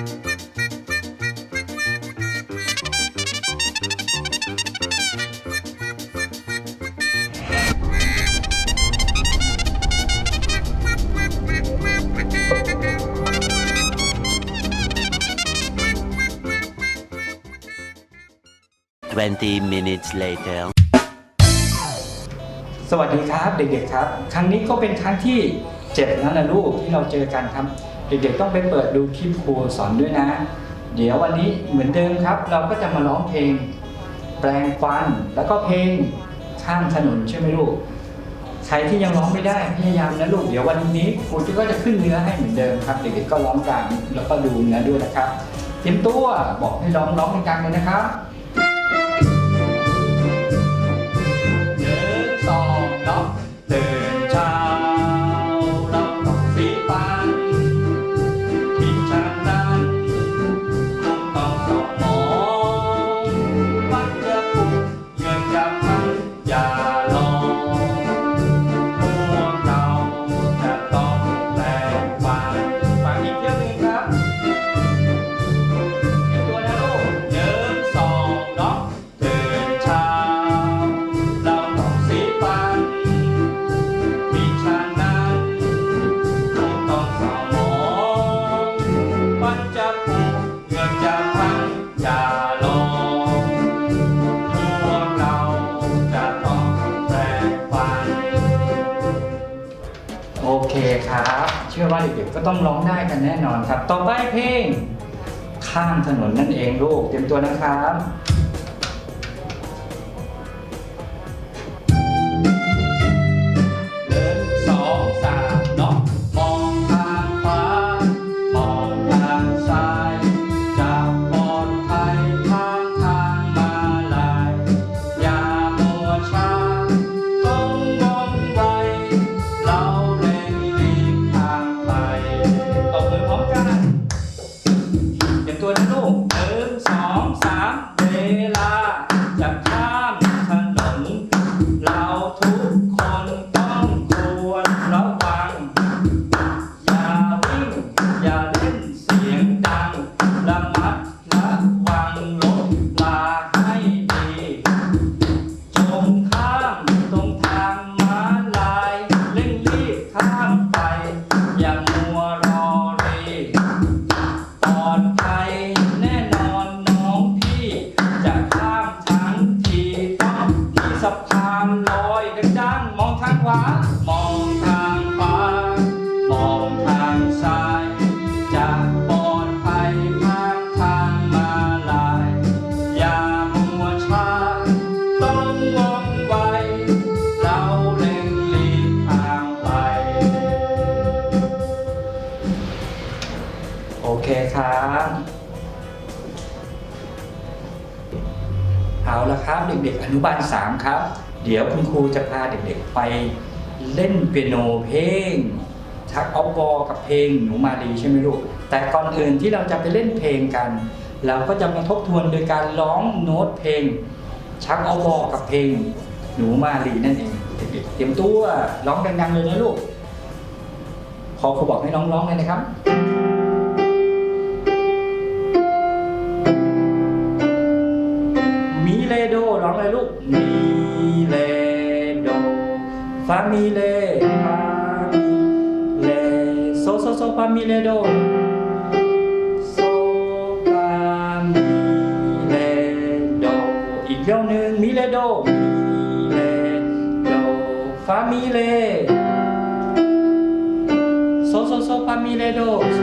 20 minutes later. สวัสดีครับเด็กๆครับ ครั้งนี้ก็เป็นครั้งที่เจ็ดแล้วนะลูกที่เราเจอกันครับ เด็กๆต้องไปเปิดดูคลิปครูสอนด้วยนะ เดี๋ยววันนี้เหมือนเดิมครับ เราก็จะมาร้องเพลง แปลงฟันแล้วก็เพลงข้ามถนนใช่ไหมลูกใครที่ยังร้องไม่ได้พยายามนะลูกเดี๋ยววันนี้ครูก็จะขึ้นเนื้อให้เหมือนเดิมครับ เด็กๆก็ร้องตามแล้วก็ดูเนื้อด้วยนะครับเตรียมตัวบอกให้ร้องร้องกลางๆเลยนะครับ ผูกเงินจะพังอย่าลองพวกเราจะต้องแปลงฟัน โอเคครับ เชื่อว่าเด็กๆก็ต้องร้องได้กันแน่นอนครับ ต่อไปเพลง ข้ามถนนนั่นเองลูก เตรียมตัวนะครับ เด็กอนุบาล3ครับ เดี๋ยวคุณครูจะพาเด็กๆไปเล่นเปียโนเพลงชักเอาบอกับเพลงหนูมาลีใช่ไหมลูก แต่ก่อนอื่นที่เราจะไปเล่นเพลงกัน เราก็จะมาทบทวนโดยการร้องโน้ตเพลง ชักเอาบอกับเพลงหนูมาลีนั่นเองเด็กๆเตรียมตัวร้องดังๆเลยนะลูก พอครูบอกให้น้องร้องเลยนะครับ มีเลโดฟามีเลฟามีเลโซโซโซฟามีเลโดโซฟามีเลโดอีกเที่ยวหนึ่งมีเลโดมีเลโดฟามีเลโซโซโซฟามีเลโดโซ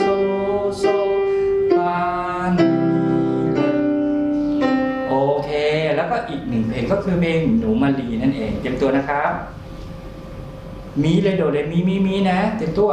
โซ นึ่งเพลงก็คือเพลงหนูมาลีนั่นเองเตรียมตัวนะครับ มีเลยโดเรมีมีมีนะเตรียมตัว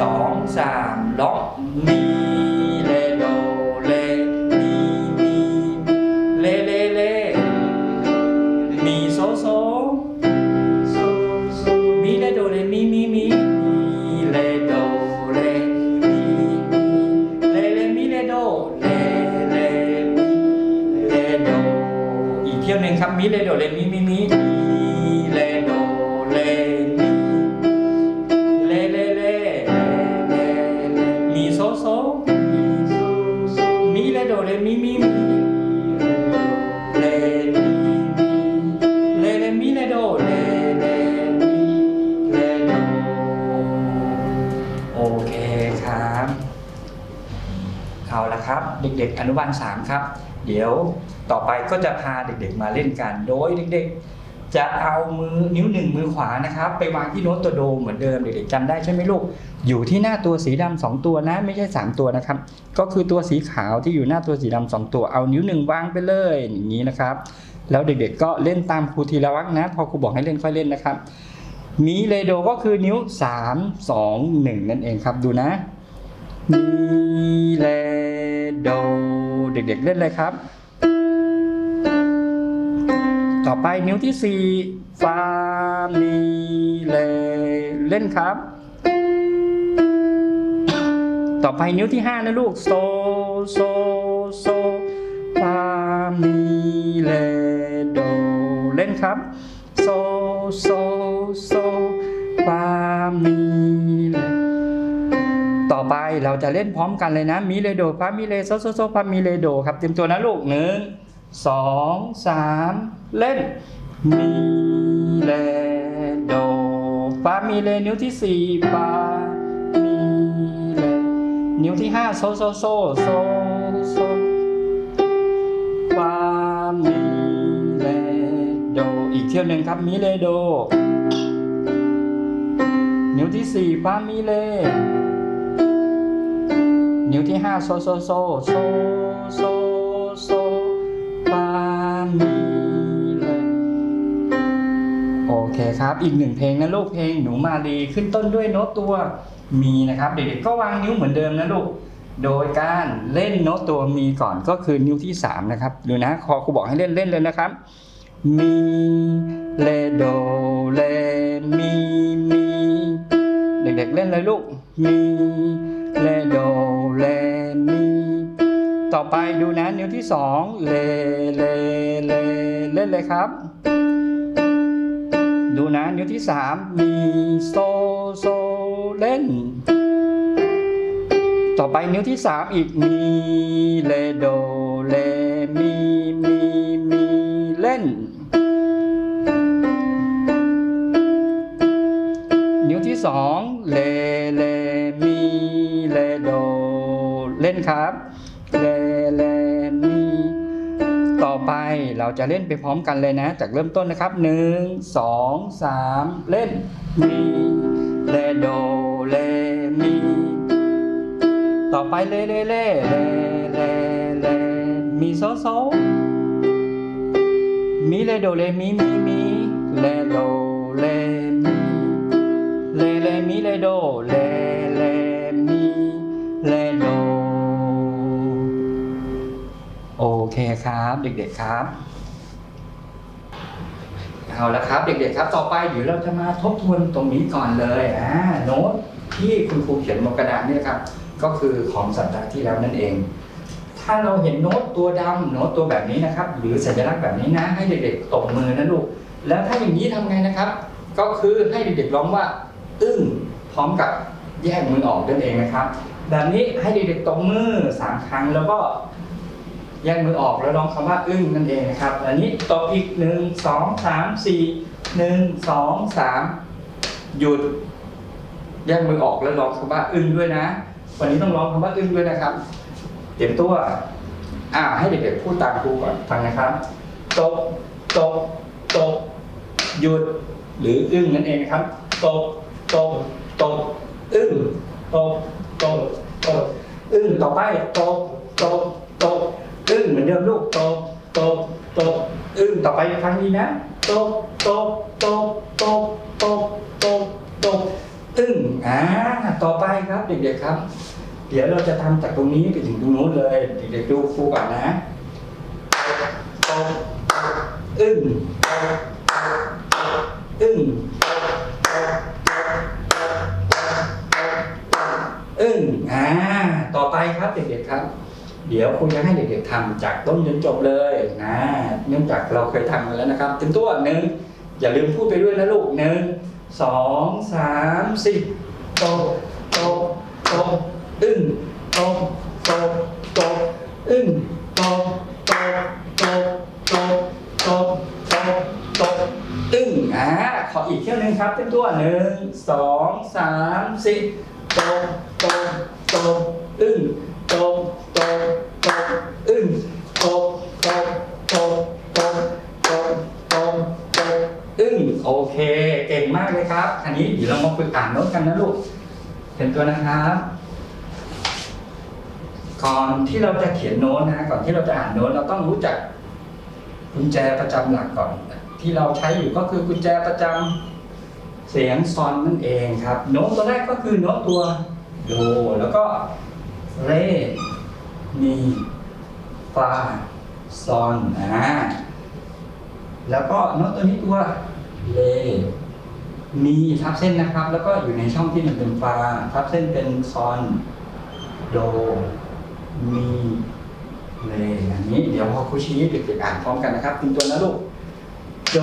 สองสามล็อกมี เลมิมิมิมีเลโดเลมิเลเลเลเลเลมีโซโซมีเลโดเลมิมิมิเลเลเลมิเลโดเลเลมิเลโดโอเคครับาละครับ เด็ก ๆ อนุบาล3ครับ เดี๋ยวต่อไปก็จะพาเด็กๆมาเล่นกัน โดยเด็กๆ จะเอามือนิ้วหนึ่งมือขวานะครับ ไปวางที่โน้ตตัวโดเหมือนเดิมเด็กๆจำได้ใช่ไหมลูก อยู่ที่หน้าตัวสีดำสองตัวนะ ไม่ใช่ 3 ตัวนะครับ ก็คือตัวสีขาวที่อยู่หน้าตัวสีดำสองตัวเอานิ้วหนึ่งวางไปเลยอย่างนี้นะครับ แล้วเด็กๆก็เล่นตามครูทีละวักนะ พอครูบอกให้เล่นค่อยเล่นนะครับมีเลโดก็คือนิ้ว 3 2 1 นั่นเองครับดูนะ มีเลโด เด็กๆเล่นเลยครับ ต่อไปนิ้วที่4ฟามีเลเล่นครับ ต่อไปนิ้วที่5นะลูก โซ โซ โซฟามีเลโด เล่นครับ ไปเราจะเล่นพร้อมกันเลยนะมีเลโดฟามีเลโซโซโซฟามีเลโดครับเตรียมตัวนะลูกหนึ่งสองสามเล่นมีเลโดฟามีเลนิ้วที่สี่ฟามีเลนิ้วที่ห้าโซโซโซโซโซฟามีเลโดอีกเที่ยวหนึ่งครับมีเลโด นิ้วที่สี่ฟามีเล นิ้วที่ห้าโซโซโซโซโซโซฟามีเลยโอเคครับ อีกหนึ่งเพลงนะลูกเพลงหนูมาลีขึ้นต้นด้วยโน้ตตัวมีนะครับ เด็กๆก็วางนิ้วเหมือนเดิมนะลูกโดยการเล่นโน้ตตัวมีก่อนก็คือนิ้วที่ 3 นะครับดูนะคอครูบอกให้เล่นเล่นเลยนะครับ มีเลโดเลมีมีเด็กๆเล่นเลยลูกมี ไปดูนะนิ้วที่2เลเลเลเล่นเลยครับ ดูนะนิ้วที่3มีโซโซเล่น ต่อไปนิ้วที่3อีกมีเลโดเลมีมีมีเล่น นิ้วที่2เลเลมีเลโดเล่นครับ ไปเราจะเล่นไปพร้อมกันเลยนะ จากเริ่มต้นนะครับ 1 2 3 เล่น มีเลโดเลมีต่อไปเลเลเลเลเลเลมีโซโซมีเลโดเลมีมีมีเลโดเลมีเลเลมีเลโดเลเลมีเลโด เคครับเด็กๆครับเอาละครับ เด็กๆครับ ต่อไปเดี๋ยวเราจะมาทบทวนตรงนี้ก่อนเลยอ่าโน้ตที่คุณครูเขียนบนกระดาษนี่นะครับ ก็คือของสัปดาห์ที่แล้วนั่นเอง ถ้าเราเห็นโน้ตตัวดำโน้ตตัวแบบนี้นะครับ หรือสัญลักษณ์แบบนี้นะ ให้เด็กๆตบมือนะลูก แล้วถ้าอย่างนี้ทำไงนะครับ ก็คือให้เด็กๆร้องว่า อึ้งพร้อมกับแยกมือออกนั่นเองนะครับ แบบนี้ให้เด็กๆตบมือสามครั้งแล้วก็ แยกมือออกแล้วร้องคำว่าอึ้งนั่นเองนะครับ อันนี้ตบอีกหนึ่งสองสามสี่หนึ่งสองสามหยุด แยกมือออกแล้วร้องคำว่าอึ้งด้วยนะ วันนี้ต้องร้องคำว่าอึ้งด้วยนะครับ เตรียมตัว อ่า ให้เด็กๆพูดตามครูก่อนฟังนะครับตบตบตบหยุด หรืออึ้งนั่นเองนะครับตบตบตบอึ้งตบตบตบอึ้งต่อไปตบตบตบ อึ้งเหมือนเดิมลูกตบตบตบอึ้งต่อไปครั้งนี้นะตบตบตบตบตบตบตบอึ้งอ่าต่อไปครับเด็กๆครับ เดี๋ยวเราจะทำจากตรงนี้ไปถึงตรงโน้นเลย เด็กๆดูครูก่อนนะตบอึ้งอึ้งอึ้งอ่าต่อไปครับเด็กๆครับ เดี๋ยวครูจะให้เด็กๆทำจากต้นจนจบเลยนะเนื่องจากเราเคยทำกันแล้วนะครับเต็มตัวหนึ่งอย่าลืมพูดไปด้วยนะลูกหนึ่งสองสามสี่โตะโตะโตะอึ้งโตะโตะโตะอึ้งโตะโตะโตะโตะโตะโตโตอึ้งอ่าขออีกเที่ยวหนึ่งครับเต็มตัวหนึ่งสองสามสี่โตะโตะโต อึ้งตบตบตบตบตบตบตบอึ้งโอเค เก่งมากเลยครับ อันนี้เดี๋ยวเรามาฝึกอ่านโน้ตกันนะลูกเห็นตัวนะครับก่อนที่เราจะเขียนโน้ตนะก่อนที่เราจะอ่านโน้ตเราต้องรู้จักกุญแจประจำหลักก่อน ที่เราใช้อยู่ก็คือกุญแจประจำเสียงซอนนั่นเองครับ โน้ตตัวแรกก็คือโน้ตตัวโดแล้วก็เรมี ฟาซอนอ่าแล้วก็โน้ตตัวนี้ตัวเล มีทับเส้นนะครับ แล้วก็อยู่ในช่องที่มันเป็นฟาทับเส้นเป็นซอน โด มีเลอย่างนี้ เดี๋ยวพอครูชี้เด็กๆอ่านพร้อมกันนะครับเป็นตัวนะลูกโด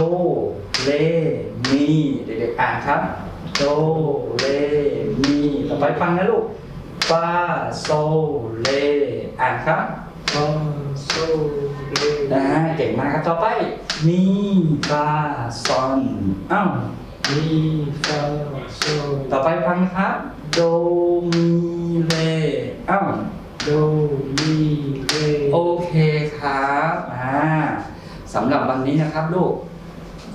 เลมีเด็กๆอ่านครับโดเลมีต่อไปฟังนะลูกฟาโซเลอ่านครับ ฟาโซเลนะเก่งมากครับต่อไปมีฟาซอนอ้าวมีฟาโซต่อไปฟังนะครับ โดมีเลอ้าวโดมีเรโอเคครับอ่าสำหรับวันนี้นะครับลูก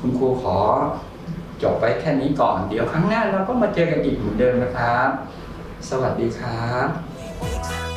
คุณครูขอจบไปแค่นี้ก่อน เดี๋ยวครั้งหน้าเราก็มาเจอกันอีกเหมือนเดิมนะครับ สวัสดีครับ Wake up,